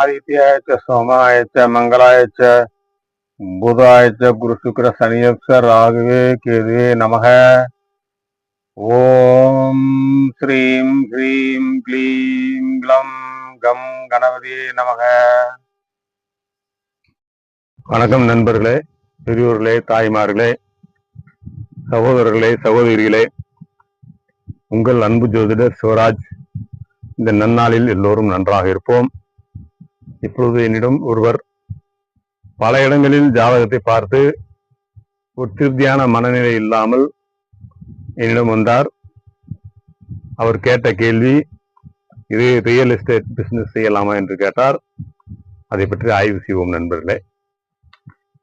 ஆதித்யாய சோமாய மங்களாய புதாய குரு சுக்கர சனியப்ச ராகுவே கேதுவே நமக ஓம் ஸ்ரீம் ஹ்ரீம் க்ளீம் க்ளம் கம் கணபதியே நமக வணக்கம் நண்பர்களே பெரியோர்களே தாய்மார்களே சகோதரர்களே சகோதரிகளே. உங்கள் அன்பு ஜோதிடர் சிவராஜ் இந்த நன்னாளில் எல்லோரும் நன்றாக இருப்போம். இப்பொழுது என்னிடம் ஒருவர் பல இடங்களில் ஜாதகத்தை பார்த்து ஒரு திருப்தியான மனநிலை இல்லாமல் என்னிடம் வந்தார். அவர் கேட்ட கேள்வி இது ரியல் எஸ்டேட் பிசினஸ் செய்யலாமா என்று கேட்டார். அதை பற்றி ஆய்வு செய்வோம் நண்பர்களே.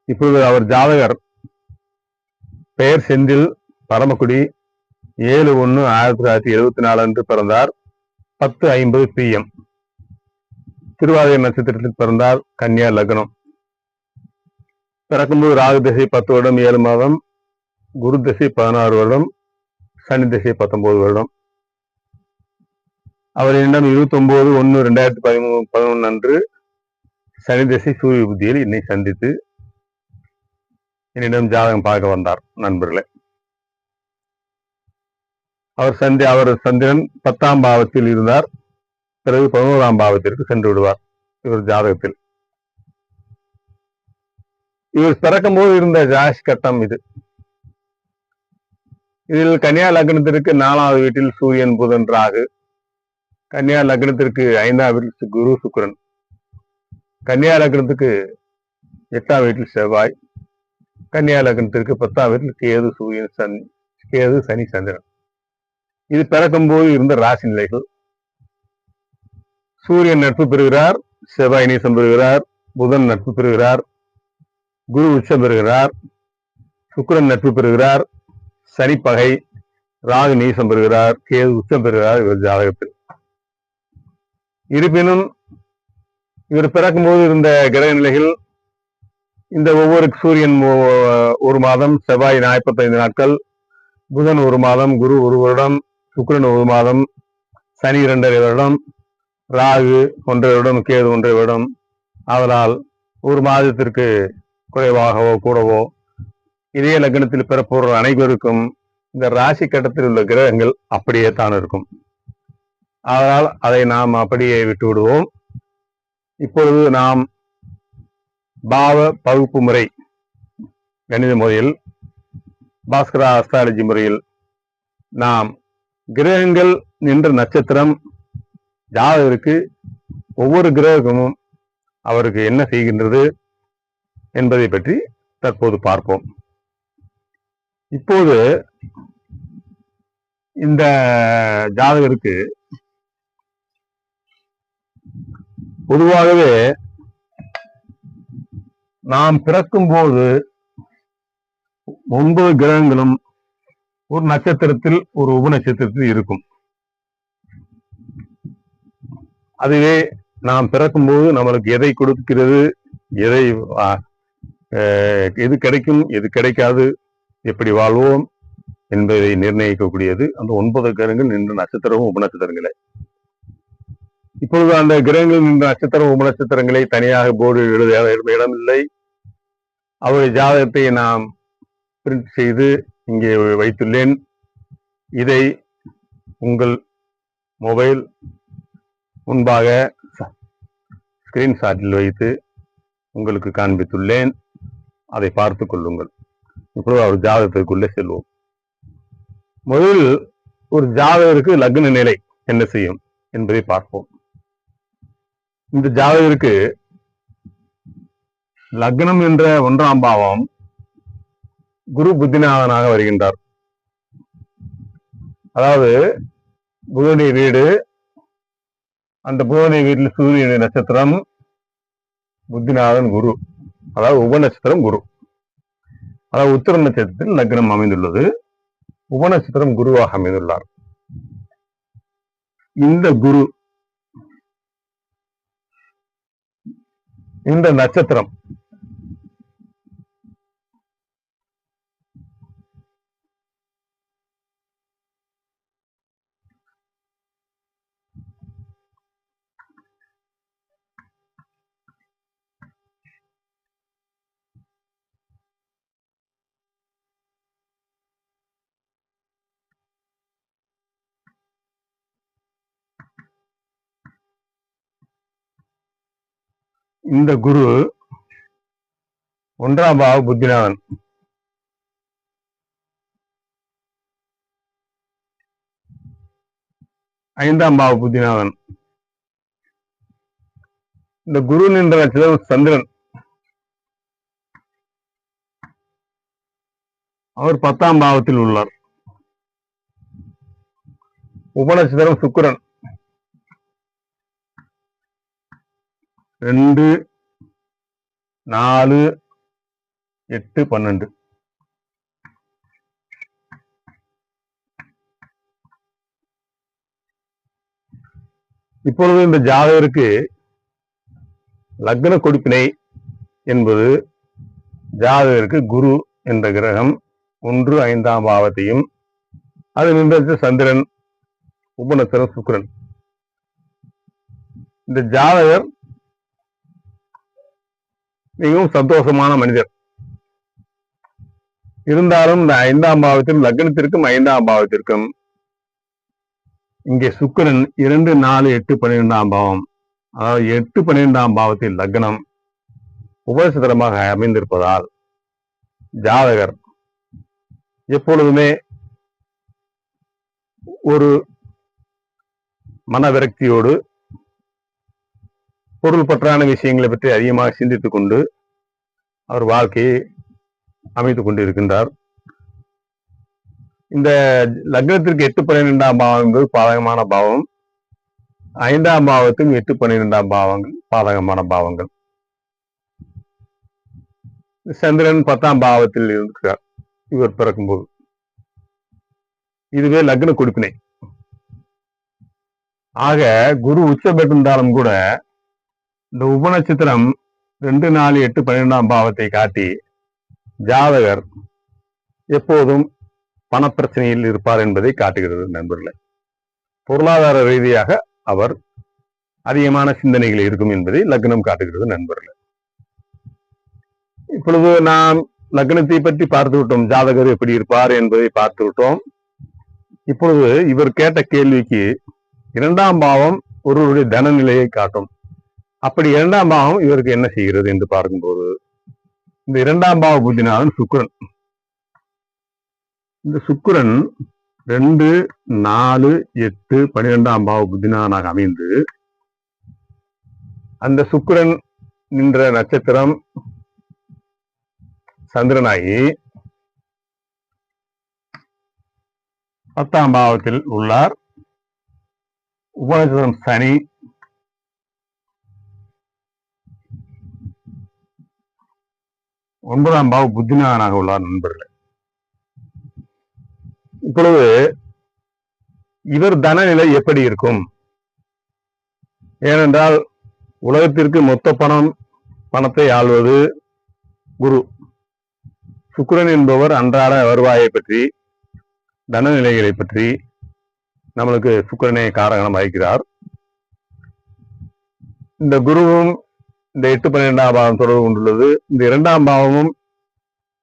இப்பொழுது அவர் ஜாதகர் பெயர் செந்தில் பரமக்குடி ஏழு ஒன்று ஆயிரத்தி தொள்ளாயிரத்தி எழுபத்தி நாலு அன்று பிறந்தார். பத்து ஐம்பது பிஎம் திருவாதிரை நட்சத்திரத்தில் பிறந்தார் கன்னியா லக்னம். பிறக்கும்போது ராகு திசை பத்து வருடம் ஏழு மாதம். குரு திசை பதினாறு வருடம் சனி திசை பத்தொன்பது வருடம். அவர் என்னிடம் இருபத்தி ஒன்பது ஒன்று ரெண்டாயிரத்தி பதிமூணு பதினொன்று அன்று சனி திசை சூரிய புத்தியில் என்னை சந்தித்து என்னிடம் ஜாதகம் பார்க்க வந்தார் நண்பர்களே. அவர் சந்தி அவர் சந்திரன் பத்தாம் பாவத்தில் இருந்தார். பிறகு பதினோராம் பாவத்திற்கு சென்று விடுவார் இவர் ஜாதகத்தில். இவர் பிறக்கும் போது இருந்த ஜாஷ் கட்டம் இது. இதில் கன்னியா லக்னத்திற்கு நாலாவது வீட்டில் சூரியன் புதன் ராகு. கன்னியா லக்னத்திற்கு ஐந்தாம் வீட்டில் குரு சுக்கரன். கன்னியா லக்னத்துக்கு எட்டாம் வீட்டில் செவ்வாய். கன்னியா லக்னத்திற்கு பத்தாம் வீட்டில் கேது சூரியன் சனி கேது சனி சந்திரன். இது பிறக்கும் போது இருந்த ராசி நிலைகள். சூரியன் நட்பு பெறுகிறார் செவ்வாய் நீசம் பெறுகிறார் புதன் நட்பு பெறுகிறார் குரு உச்சம் பெறுகிறார் சுக்கிரன் நட்பு பெறுகிறார் சனி பகை ராகு நீசம் பெறுகிறார் கேது உச்சம் பெறுகிறார் இவர் ஜாதகத்தில். இருப்பினும் இவர் பிறக்கும்போது இருந்த கிரக நிலைகள் இந்த ஒவ்வொரு சூரியன் ஒரு மாதம் செவ்வாய் நாற்பத்தைந்து நாட்கள் புதன் ஒரு மாதம் குரு ஒரு வருடம் சுக்கரன் ஒரு மாதம் சனி இரண்டரை வருடம் ராகு ஒன்றை விடம் கேது ஒன்றை விடம். அதனால் ஒரு மாதத்திற்கு குறைவாகவோ கூடவோ இதே லக்னத்தில் பிறப்போர் அனைவருக்கும் இந்த ராசி கட்டத்தில் உள்ள கிரகங்கள் அப்படியே தான் இருக்கும். அதனால் அதை நாம் அப்படியே விட்டு விடுவோம். இப்பொழுது நாம் பாவ பகுப்பு முறை கணித முறையில் பாஸ்கரா அஸ்ட்ராலஜி முறையில் நாம் கிரகங்கள் நின்ற நட்சத்திரம் ஜாதகருக்கு ஒவ்வொரு கிரகமும் அவருக்கு என்ன செய்கின்றது என்பதை பற்றி தற்போது பார்ப்போம். இப்போது இந்த ஜாதகருக்கு பொதுவாகவே நாம் பிறக்கும்போது ஒன்பது கிரகங்களும் ஒரு நட்சத்திரத்தில் ஒரு உபநட்சத்திரத்தில் இருக்கும். அதுவே நாம் பிறக்கும்போது நம்மளுக்கு எதை கொடுக்கிறது எதை அஹ், எது கிடைக்கும் எது கிடைக்காது எப்படி வாழ்வோம் என்பதை நிர்ணயிக்கக்கூடியது அந்த ஒன்பது கிரகங்கள் நின்ற நட்சத்திரமும் உபநட்சத்திரங்களே. இப்பொழுது அந்த கிரகங்கள் நின்ற நட்சத்திரம் உபநட்சத்திரங்களை தனியாக போர்டு எழுத இடமில்லை. அவருடைய ஜாதகத்தை நாம் பிரிண்ட் செய்து இங்கே வைத்துள்ளேன். இதை உங்கள் மொபைல் முன்பாக ஸ்கிரீன்ஷாட்டில் வைத்து உங்களுக்கு காண்பித்துள்ளேன். அதை பார்த்து கொள்ளுங்கள். இப்பொழுது அவர் ஜாதகத்திற்குள்ளே செல்வோம். முதலில் ஒரு ஜாதகருக்கு லக்ன நிலை என்ன செய்யும் என்பதை பார்ப்போம். இந்த ஜாதகருக்கு லக்னம் என்ற ஒன்றாம் பாவம் குரு புத்திநாதனாக வருகின்றார். அதாவது புதனுடைய வீடு அந்த புதனுடைய வீட்டில் சூரியனுடைய நட்சத்திரம் புத்திநாதன் குரு. அதாவது உப நட்சத்திரம் குரு. அதாவது உத்தர நட்சத்திரத்தில் லக்னம் அமைந்துள்ளது. உப நட்சத்திரம் குருவாக அமைந்துள்ளார். இந்த குரு இந்த நட்சத்திரம் இந்த குரு ஒன்றாம் பாவ புத்திநாதன் ஐந்தாம் பாவ புத்திநாதன் இந்த குரு நின்ற நட்சத்திரம் சந்திரன். அவர் பத்தாம் பாவத்தில் உள்ளார். உபநட்சத்திரம் சுக்கிரன். ரெண்டு நாலு எட்டு பன்னெண்டு. இப்பொழுது இந்த ஜாதகருக்கு லக்ன கொடுப்பினை என்பது ஜாதகருக்கு குரு என்ற கிரகம் ஒன்று ஐந்தாம் பாவத்தையும் அது நின்றது சந்திரன் உபநத்திரம் சுக்கரன். இந்த ஜாதகர் மிகவும் சந்தோஷமான மனிதர். இருந்தாலும் இந்த ஐந்தாம் பாவத்திலும் லக்னத்திற்கும் ஐந்தாம் பாவத்திற்கும் இங்கே சுக்கரன் இரண்டு நாலு எட்டு பன்னிரெண்டாம் பாவம். அதாவது எட்டு பன்னிரெண்டாம் பாவத்தில் லக்னம் உபசதரமாக அமைந்திருப்பதால் ஜாதகர் எப்பொழுதுமே ஒரு மனவிரக்தியோடு பொருள் பற்றான விஷயங்களை பற்றி அதிகமாக சிந்தித்துக் கொண்டு அவர் வாழ்க்கையை அமைத்துக் கொண்டிருக்கின்றார். இந்த லக்னத்திற்கு எட்டு பன்னிரெண்டாம் பாவம் என்பது பாதகமான பாவம். ஐந்தாம் பாவத்துக்கும் எட்டு பன்னிரெண்டாம் பாவங்கள் பாதகமான பாவங்கள். சந்திரன் பத்தாம் பாவத்தில் இருக்கிறார் இவர் பிறக்கும்போது. இதுவே லக்ன கொடுப்பினை. ஆக குரு உச்ச பெற்றிருந்தாலும் கூட இந்த உபநட்சத்திரம் ரெண்டு நாலு எட்டு பன்னிரெண்டாம் பாவத்தை காட்டி ஜாதகர் எப்போதும் பணப்பிரச்சனையில் இருப்பார் என்பதை காட்டுகிறது நண்பர்களே. பொருளாதார ரீதியாக அவர் அதிகமான சிந்தனைகள் இருக்கும் என்பதை லக்னம் காட்டுகிறது நண்பர்களே. இப்பொழுது நாம் லக்னத்தை பற்றி பார்த்து விட்டோம். ஜாதகர் எப்படி இருப்பார் என்பதை பார்த்து விட்டோம். இப்பொழுது இவர் கேட்ட கேள்விக்கு இரண்டாம் பாவம் ஒருவருடைய தன நிலையை காட்டும். அப்படி இரண்டாம் பாவம் இவருக்கு என்ன செய்கிறது என்று பார்க்கும்போது இந்த இரண்டாம் பாவ புத்தினாலும் சுக்கரன். இந்த சுக்கரன் ரெண்டு நாலு எட்டு பனிரெண்டாம் பாவ புத்தினானாக அமைந்து அந்த சுக்கரன் நின்ற நட்சத்திரம் சந்திரனாகி பத்தாம் பாவத்தில் உள்ளார். உபநட்சத்திரம் சனி ஒன்பதாம் பாவ புத்திநாதனாக உள்ளார் நண்பர்களே. இப்பொழுது இவர் தனநிலை எப்படி இருக்கும்? ஏனென்றால் உலகத்திற்கு மொத்த பணம் பணத்தை ஆள்வது குரு. சுக்கரன் என்பவர் அன்றாட வருவாயை பற்றி தனநிலைகளை பற்றி நம்மளுக்கு சுக்கிரனே காரகணம் வகிக்கிறார் இந்த குருவும் இந்த எட்டு பன்னிரெண்டாம் பாவம் தொடர்பு கொண்டுள்ளது. இந்த இரண்டாம் பாவமும்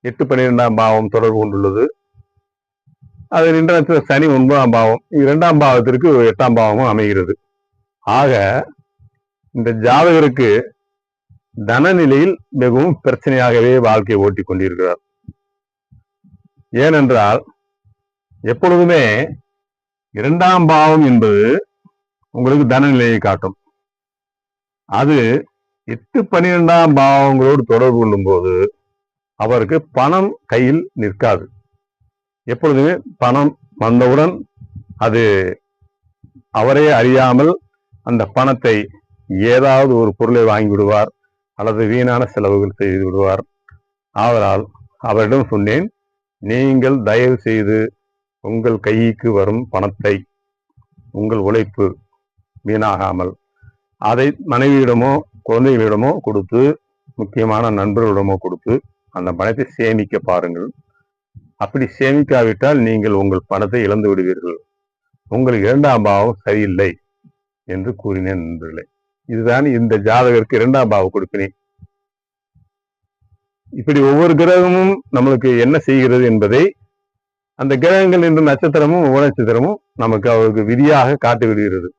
எட்டு பன்னிரெண்டாம் பாவம் தொடர்பு கொண்டுள்ளது. அது நின்ற சனி ஒன்பதாம் பாவம் இரண்டாம் பாவத்திற்கு எட்டாம் பாவமும் அமைகிறது. ஆக இந்த ஜாதகருக்கு தனநிலையில் மிகவும் பிரச்சனையாகவே வாழ்க்கையை ஓட்டிக் கொண்டிருக்கிறார். ஏனென்றால் எப்பொழுதுமே இரண்டாம் பாவம் என்பது உங்களுக்கு தனநிலையை காட்டும். அது எட்டு பன்னிரெண்டாம் பாவங்களோடு தொடர்பு கொள்ளும் போது அவருக்கு பணம் கையில் நிற்காது. எப்பொழுதுமே பணம் வந்தவுடன் அது அவரே அறியாமல் அந்த பணத்தை ஏதாவது ஒரு பொருளை வாங்கி விடுவார் அல்லது வீணான செலவுகள் செய்து விடுவார். ஆதலால் அவரிடம் சொன்னேன் நீங்கள் தயவு செய்து உங்கள் கைக்கு வரும் பணத்தை உங்கள் உழைப்பு வீணாகாமல் அதை மனைவியிடமோ குழந்தைகளிடமோ கொடுத்து முக்கியமான நண்பர்களிடமோ கொடுத்து அந்த பணத்தை சேமிக்க பாருங்கள். அப்படி சேமிக்காவிட்டால் நீங்கள் உங்கள் பணத்தை இழந்து விடுவீர்கள். உங்கள் இரண்டாம் பாவம் சரியில்லை என்று கூறினேன் நண்பர்களே. இதுதான் இந்த ஜாதகருக்கு இரண்டாம் பாவ கொடுப்பினை. இப்படி ஒவ்வொரு கிரகமும் நம்மளுக்கு என்ன செய்கிறது என்பதை அந்த கிரகங்கள் என்ற நட்சத்திரமும் உபநட்சத்திரமும் நமக்கு அவருக்கு விதியாக காட்டி விடுகிறது.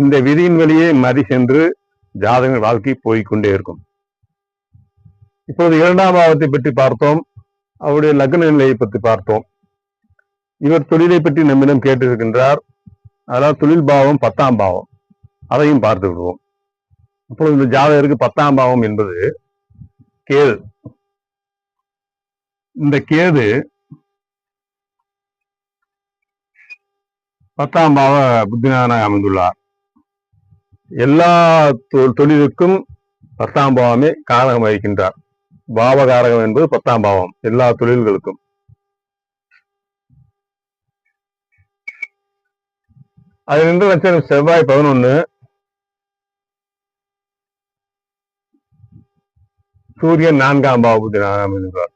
இந்த விதியின் வழியே மதி சென்று ஜாதக வாழ்க்கை போய்க்கொண்டே இருக்கும். இப்போது இரண்டாம் பாவத்தை பற்றி பார்த்தோம். அவருடைய லக்ன நிலையை பற்றி பார்த்தோம். இவர் தொழிலை பற்றி நம்மிடம் கேட்டிருக்கின்றார். அதாவது தொழில் பாவம் பத்தாம் பாவம். அதையும் பார்த்து விடுவோம். அப்பொழுது இந்த ஜாதகருக்கு பத்தாம் பாவம் என்பது கேது. இந்த கேது பத்தாம் பாவ புத்தினான அமைந்துள்ளார். எல்லா தொ- தொழிலுக்கும் பத்தாம் பாவமே காரகம் வகிக்கின்றார். பாவகாரகம் என்பது பத்தாம் பாவம் எல்லா தொழில்களுக்கும். அது நின்ற நட்சத்திரம் செவ்வாய் பதினொன்னு சூரியன் நான்காம் பாவ அமைந்துள்ளார்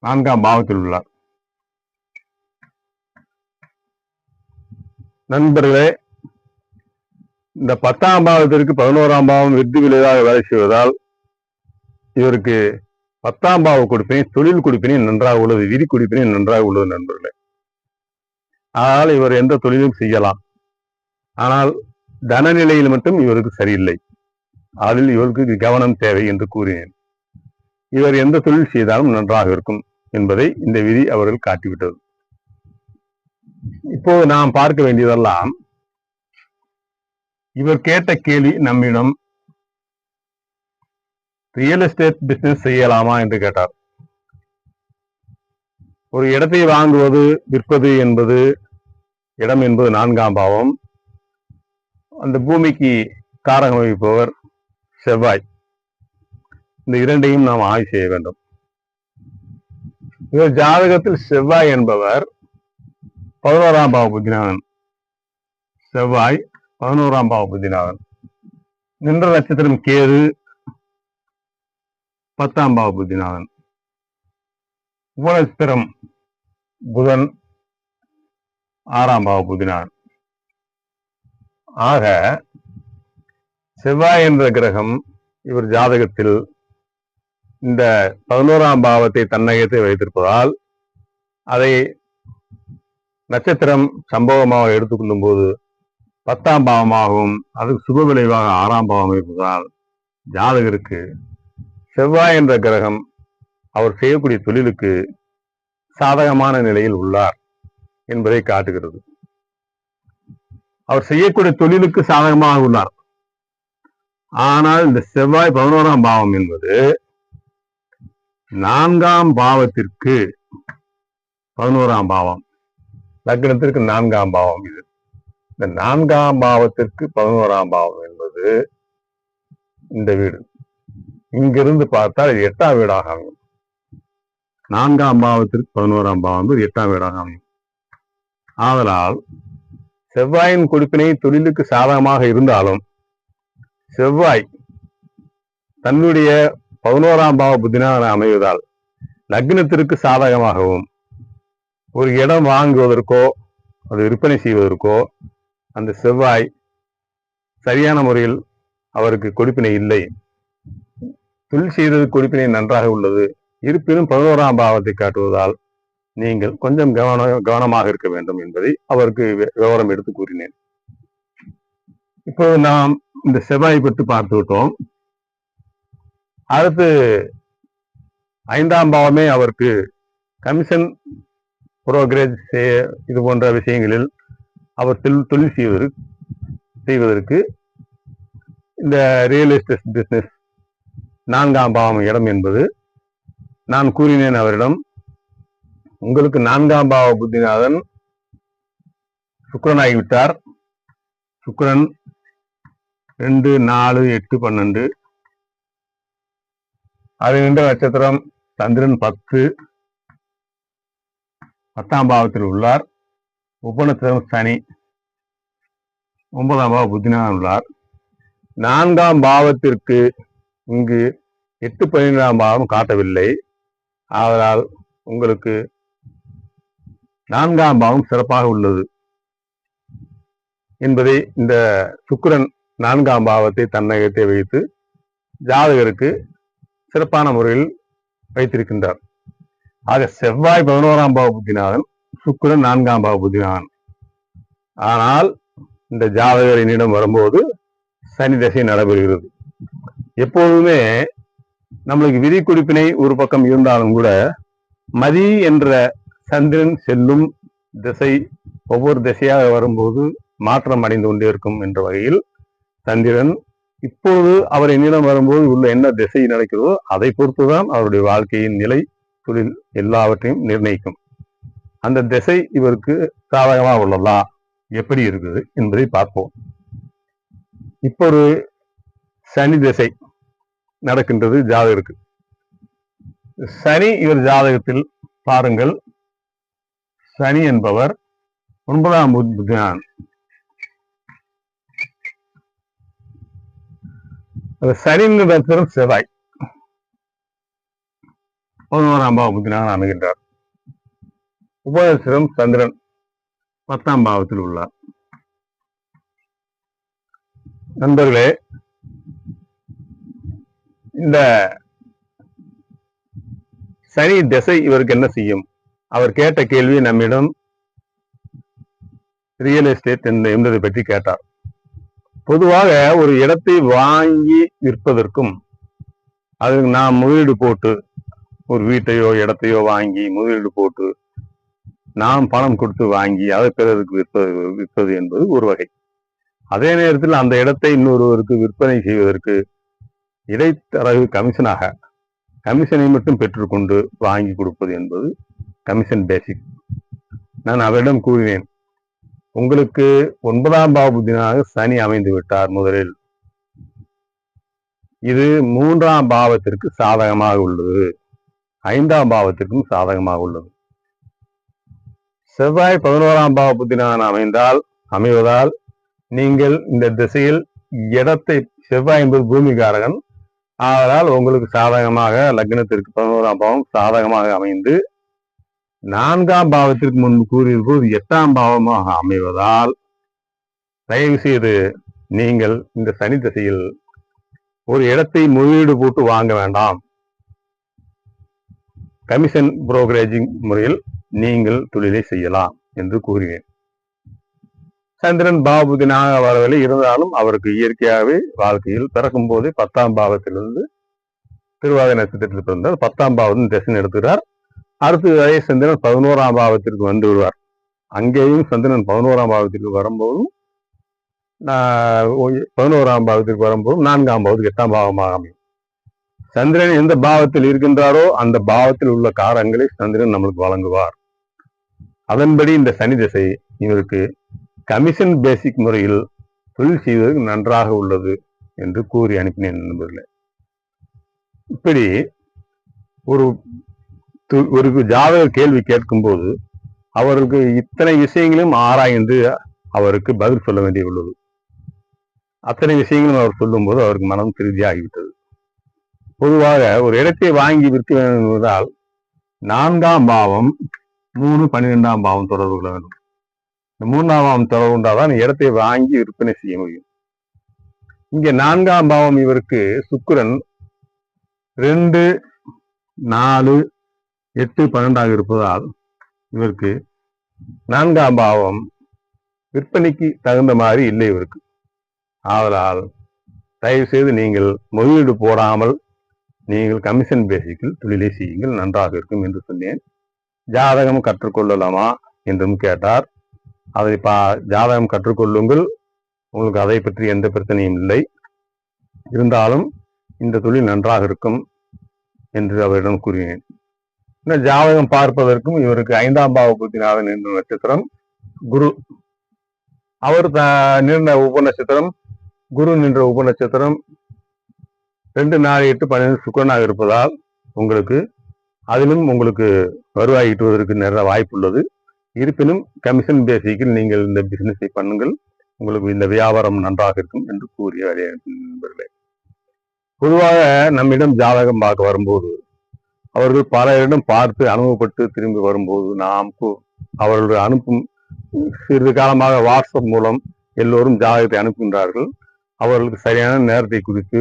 நான்காம் பாவத்தில் உள்ளார். நண்பர்களே இந்த பத்தாம் பாவத்திற்கு பதினோராம் பாவம் விருத்தி விளைவாக வேலை செய்வதால் இவருக்கு பத்தாம் பாவ கொடுப்பினை தொழில் கொடுப்பினை நன்றாக உள்ளது விதி கொடுப்பினை நன்றாக உள்ளது நண்பர்களே. ஆனால் இவர் எந்த தொழிலும் செய்யலாம். ஆனால் தனநிலையில் மட்டும் இவருக்கு சரியில்லை. அதில் இவருக்கு கவனம் தேவை என்று கூறினேன். இவர் எந்த தொழில் செய்தாலும் நன்றாக இருக்கும் என்பதை இந்த விதி அவர்கள் காட்டிவிட்டது. இப்போது நாம் பார்க்க வேண்டியதெல்லாம் இவர் கேட்ட கேள்வி நம்மிடம் ரியல் எஸ்டேட் பிசினஸ் செய்யலாமா என்று கேட்டார். ஒரு இடத்தை வாங்குவது விற்பது என்பது இடம் என்பது நான்காம் பாவம். அந்த பூமிக்கு காரகம் வைப்பவர் செவ்வாய். இந்த இரண்டையும் நாம் ஆய்வு செய்ய வேண்டும். இவர் ஜாதகத்தில் செவ்வாய் என்பவர் பதினோராம் பாவ புத்திநாதன் செவ்வாய் பதினோராம் பாவ புத்திநாதன். நின்ற நட்சத்திரம் கேது. பத்தாம் பாவ புத்திநாதன். உபநட்சத்திரம் புதன். ஆறாம் பாவ புதினான் ஆக செவ்வாய் என்ற கிரகம் இவர் ஜாதகத்தில் இந்த பதினோராம் பாவத்தை தன்னகத்தை வைத்திருப்பதால் அதை நட்சத்திரம் சம்பவமாக எடுத்துக்கொள்ளும் போது பத்தாம் பாவமாகவும் அதுக்கு சுப விளைவாக ஆறாம் பாவம் இருப்பதால் ஜாதகருக்கு செவ்வாய் என்ற கிரகம் அவர் செய்யக்கூடிய தொழிலுக்கு சாதகமான நிலையில் உள்ளார் என்பதை காட்டுகிறது. அவர் செய்யக்கூடிய தொழிலுக்கு சாதகமாக உள்ளார். ஆனால் இந்த செவ்வாய் பதினோராம் பாவம் என்பது நான்காம் பாவத்திற்கு பதினோராம் பாவம் லக்னத்திற்கு நான்காம் பாவம் இது. இந்த நான்காம் பாவத்திற்கு பதினோராம் பாவம் என்பது இந்த வீடு. இங்கிருந்து பார்த்தால் இது எட்டாம் வீடாக அமையும். நான்காம் பாவத்திற்கு பதினோராம் பாவம் என்பது எட்டாம் வீடாக அமையும். ஆதலால் செவ்வாயின் கொடுப்பினை தொழிலுக்கு சாதகமாக இருந்தாலும் செவ்வாய் தன்னுடைய பதினோராம் பாவ புத்தினாக அமைவதால் லக்னத்திற்கு சாதகமாகவும் ஒரு இடம் வாங்குவதற்கோ அது விற்பனை செய்வதற்கோ அந்த செவ்வாய் சரியான முறையில் அவருக்கு கொடுப்பினை இல்லை. தொழில் செய்தது கொடுப்பினை நன்றாக உள்ளது. இருப்பினும் பதினோராம் பாவத்தை காட்டுவதால் நீங்கள் கொஞ்சம் கவன கவனமாக இருக்க வேண்டும் என்பதை அவருக்கு வி- விவரம் எடுத்து கூறினேன். இப்போது நாம் இந்த செவ்வாய் பற்றி பார்த்து விட்டோம். அடுத்து ஐந்தாம் பாவமே அவருக்கு கமிஷன் புரோக்கரேஜ் இது போன்ற விஷயங்களில் அவர் தொழில் தொழில் செய்வதற்கு செய்வதற்கு இந்த ரியல் எஸ்டேட் பிசினஸ் நான்காம் பாவம் இடம் என்பது நான் கூறினேன் அவரிடம் உங்களுக்கு நான்காம் பாவ புத்திநாதன் சுக்கரனாகிவிட்டார் சுக்கரன் ரெண்டு நாலு எட்டு பன்னெண்டு. அது நின்ற நட்சத்திரம் சந்திரன் பத்து. பத்தாம் பாவத்தில் உள்ளார். உபனத்தம் சனி. ஒன்பதாம் பாவ புத்திநாதன் உள்ளார். நான்காம் பாவத்திற்கு இங்கு எட்டு பதினேழாம் பாவம் காட்டவில்லை. ஆதலால் உங்களுக்கு நான்காம் பாவம் சிறப்பாக உள்ளது. என்பதை இந்த சுக்கரன் நான்காம் பாவத்தை தன்னகத்தை வைத்து ஜாதகருக்கு சிறப்பான முறையில் வைத்திருக்கின்றார். ஆக செவ்வாய் பதினோராம் பாவ புத்திநாதன் சுக்கரன் நான்காம் பாவ ஆனால் இந்த ஜாதகர் என்னிடம் வரும்போது சனி தசை நடைபெறுகிறது. எப்போதுமே நம்மளுக்கு விதி குறிப்பினை ஒரு பக்கம் இருந்தாலும் கூட மதி என்ற சந்திரன் செல்லும் திசை ஒவ்வொரு திசையாக வரும்போது மாற்றம் அடைந்து கொண்டே இருக்கும் என்ற வகையில் சந்திரன் இப்போது அவர் என்னிடம் வரும்போது உள்ள என்ன திசை நடக்கிறதோ அதை பொறுத்துதான் அவருடைய வாழ்க்கையின் நிலை தொழில் எல்லாவற்றையும் நிர்ணயிக்கும். அந்த திசை இவருக்கு சாதகமாக உள்ளதா? எப்படி இருக்குது என்பதை பார்ப்போம். இப்போ ஒரு சனி திசை நடக்கின்றது ஜாதகருக்கு. சனி இவர் ஜாதகத்தில் பாருங்கள் சனி என்பவர் ஒன்பதாம் புத்தியான் சனி நட்சத்திரம் செவ்வாய். பதினோராம் பாவ புத்தினான் அணுகின்றார் உபதேசம் சந்திரன் பத்தாம் பாவத்தில் உள்ளார். நண்பர்களே இந்த சனி திசை இவருக்கு என்ன செய்யும்? அவர் கேட்ட கேள்வி நம்மிடம் ரியல் எஸ்டேட் என்பதை பற்றி கேட்டார். பொதுவாக ஒரு இடத்தை வாங்கி விற்பதற்கும் அதுக்கு நான் முதலீடு போட்டு ஒரு வீட்டையோ இடத்தையோ வாங்கி முதலீடு போட்டு நாம் பணம் கொடுத்து வாங்கி அதை பிறருக்கு விற்பது விற்பது என்பது ஒரு வகை. அதே நேரத்தில் அந்த இடத்தை இன்னொருவருக்கு விற்பனை செய்வதற்கு இடைத்தரகு கமிஷனாக கமிஷனை மட்டும் பெற்றுக்கொண்டு வாங்கி கொடுப்பது என்பது கமிஷன் பேசிக். நான் அவரிடம் கூறினேன் உங்களுக்கு ஒன்பதாம் பாவபுத்தினாக சனி அமைந்து விட்டார் முதலில். இது மூன்றாம் பாவத்திற்கு சாதகமாக உள்ளது. ஐந்தாம் பாவத்திற்கும் சாதகமாக உள்ளது. செவ்வாய் பதினோராம் பாவபுத்தினான் அமைந்தால் அமைவதால் நீங்கள் இந்த திசையில் இடத்தை செவ்வாய் என்பது பூமிகாரகன் ஆதலால் உங்களுக்கு சாதகமாக லக்னத்திற்கு பதினோராம் பாவம் சாதகமாக அமைந்து நான்காம் பாவத்திற்கு முன்பு கூறியிருப்பது எட்டாம் பாவமாக அமைவதால் தயவு செய்து நீங்கள் இந்த சனி திசையில் ஒரு இடத்தை முதலீடு போட்டு வாங்க வேண்டாம். கமிஷன் புரோக்கரேஜிங் முறையில் நீங்கள் தொழிலை செய்யலாம் என்று கூறினேன். சந்திரன் பாவபுதினாக வரவில்லை. இருந்தாலும் அவருக்கு இயற்கையாகவே வாழ்க்கையில் பிறக்கும் போதே பத்தாம் பாவத்திலிருந்து திருவாக நட்சத்திரத்தில் பிறந்தார். பத்தாம் பாவத்தின் திசை எடுத்துகிறார் அடுத்து அதே சந்திரன் பதினோராம் பாவத்திற்கு வந்து விடுவார். அங்கேயும் சந்திரன் பதினோராம் பாவத்திற்கு வரும்போதும் பதினோராம் பாவத்திற்கு வரும்போதும் நான்காம் பாவத்துக்கு எட்டாம் பாவமாக அமையும். சந்திரன் எந்த பாவத்தில் இருக்கின்றாரோ அந்த பாவத்தில் உள்ள காரங்களை சந்திரன் நம்மளுக்கு வழங்குவார். அதன்படி இந்த சனி திசை இவருக்கு கமிஷன் பேசிக் முறையில் தொழில் செய்வதற்கு நன்றாக உள்ளது என்று கூறி அனுப்பினேன் நண்பர்களே. இப்படி ஒரு ஒரு ஜாதக கேள்வி கேட்கும்போது அவருக்கு இத்தனை விஷயங்களும் ஆராய்ந்து அவருக்கு பதில் சொல்ல வேண்டிய உள்ளது அத்தனை விஷயங்களும் அவர் சொல்லும்போது அவருக்கு மனம் திருப்தியாகிவிட்டது. பொதுவாக ஒரு இடத்தை வாங்கி விற்க வேண்டும் என்பதால் நான்காம் பாவம் மூணு பன்னிரெண்டாம் பாவம் தொடர்பு கொள்ள வேண்டும். இந்த மூணாம் பாவம் தொடர்பு கொண்டாதான் இடத்தை வாங்கி விற்பனை செய்ய முடியும். இங்க நான்காம் பாவம் இவருக்கு சுக்கிரன் ரெண்டு நாலு எட்டு பன்னெண்டாக இருப்பதால் இவருக்கு நான்காம் பாவம் விற்பனைக்கு தகுந்த மாதிரி இல்லை இவருக்கு. ஆதலால் தயவு செய்து நீங்கள் முதலீடு போடாமல் நீங்கள் கமிஷன் பேசிக்கில் தொழிலை செய்யுங்கள் நன்றாக இருக்கும் என்று சொன்னேன். ஜாதகம் கற்றுக்கொள்ளலாமா என்றும் கேட்டார். அதை பா ஜாதகம் கற்றுக்கொள்ளுங்கள். உங்களுக்கு அதை பற்றி எந்த பிரச்சனையும் இல்லை. இருந்தாலும் இந்த தொழில் நன்றாக இருக்கும் என்று அவரிடம் கூறினேன். இன்னும் ஜாதகம் பார்ப்பதற்கும் இவருக்கு ஐந்தாம் பாவபூத்திநாதன் என்ற நட்சத்திரம் குரு அவர் நின்ற உப நட்சத்திரம் குரு நின்ற உப நட்சத்திரம் ரெண்டு நாலு எட்டு பன்னெண்டு சுக்கரனாக இருப்பதால் உங்களுக்கு அதிலும் உங்களுக்கு வருவாய் ஈட்டுவதற்கு நிறைய வாய்ப்பு உள்ளது இருப்பினும் கமிஷன் பேசிக்கில் நீங்கள் இந்த பிசினஸை பண்ணுங்கள். உங்களுக்கு இந்த வியாபாரம் நன்றாக இருக்கும் என்று கூறிய நண்பர்களே. பொதுவாக நம்மிடம் ஜாதகம் பார்க்க வரும்போது அவர்கள் பலரிடம் பார்த்து அனுபவப்பட்டு திரும்பி வரும்போது நாம் அவர்கள் அனுப்பும் சிறிது காலமாக வாட்ஸ்அப் மூலம் எல்லோரும் ஜாதகத்தை அனுப்புகின்றார்கள். அவர்களுக்கு சரியான நேரத்தை குறித்து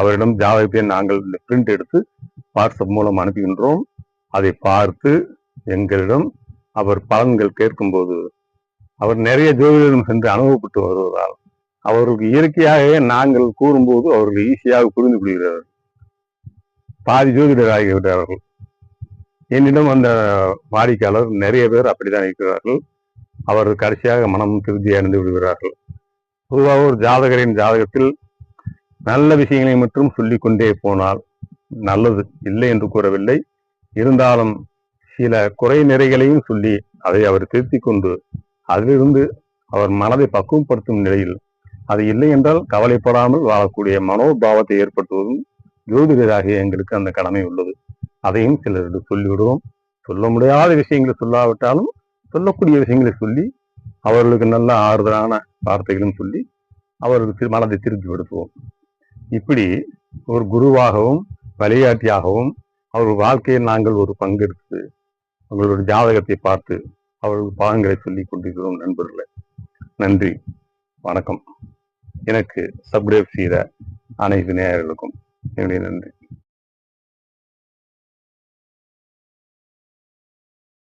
அவரிடம் ஜாதகத்தை நாங்கள் பிரிண்ட் எடுத்து வாட்ஸ்அப் மூலம் அனுப்புகின்றோம். அதை பார்த்து எங்களிடம் அவர் பலன்கள் கேட்கும்போது அவர் நிறைய ஜோதிடம் சென்று அனுபவப்பட்டு வருவதால் அவர்களுக்கு இயற்கையாகவே நாங்கள் கூறும்போது அவர்கள் ஈஸியாக புரிந்து கொள்கிறார்கள். பாதி ஜோதிடர் ஆகிவிட்டார்கள். என்னிடம் அந்த வாடிக்கையாளர் நிறைய பேர் அப்படித்தான் இருக்கிறார்கள். அவர் கடைசியாக மனம் திருப்தி அடைந்து விடுகிறார்கள். பொதுவாக ஒரு ஜாதகரின் ஜாதகத்தில் நல்ல விஷயங்களை மட்டும் சொல்லிக் கொண்டே போனால் நல்லது இல்லை என்று கூறவில்லை. இருந்தாலும் சில குறை நிறைகளையும் சொல்லி அதை அவர் திருத்தி கொண்டு அதிலிருந்து அவர் மனதை பக்குவப்படுத்தும் நிலையில் அது இல்லை என்றால் கவலைப்படாமல் வாழக்கூடிய மனோபாவத்தை ஏற்படுத்துவதும் ஜோதிடராகிய எங்களுக்கு அந்த கடமை உள்ளது. அதையும் சிலருக்கு சொல்லிவிடுவோம். சொல்ல முடியாத விஷயங்களை சொல்லாவிட்டாலும் சொல்லக்கூடிய விஷயங்களை சொல்லி அவர்களுக்கு நல்ல ஆறுதலான வார்த்தைகளும் சொல்லி அவர்களுக்கு மனதை திருப்திப்படுத்துவோம். இப்படி ஒரு குருவாகவும் வழிகாட்டியாகவும் அவர்கள் வாழ்க்கையில் நாங்கள் ஒரு பங்கெடுத்து அவர்களுடைய ஜாதகத்தை பார்த்து அவர்கள் பாகங்களை சொல்லிக் கொண்டிருக்கிறோம் நண்பர்களே. நன்றி. வணக்கம். எனக்கு சப்ஸ்கிரைப் செய்த அனைத்து நேயர்களுக்கும் என்னுடைய நன்றி.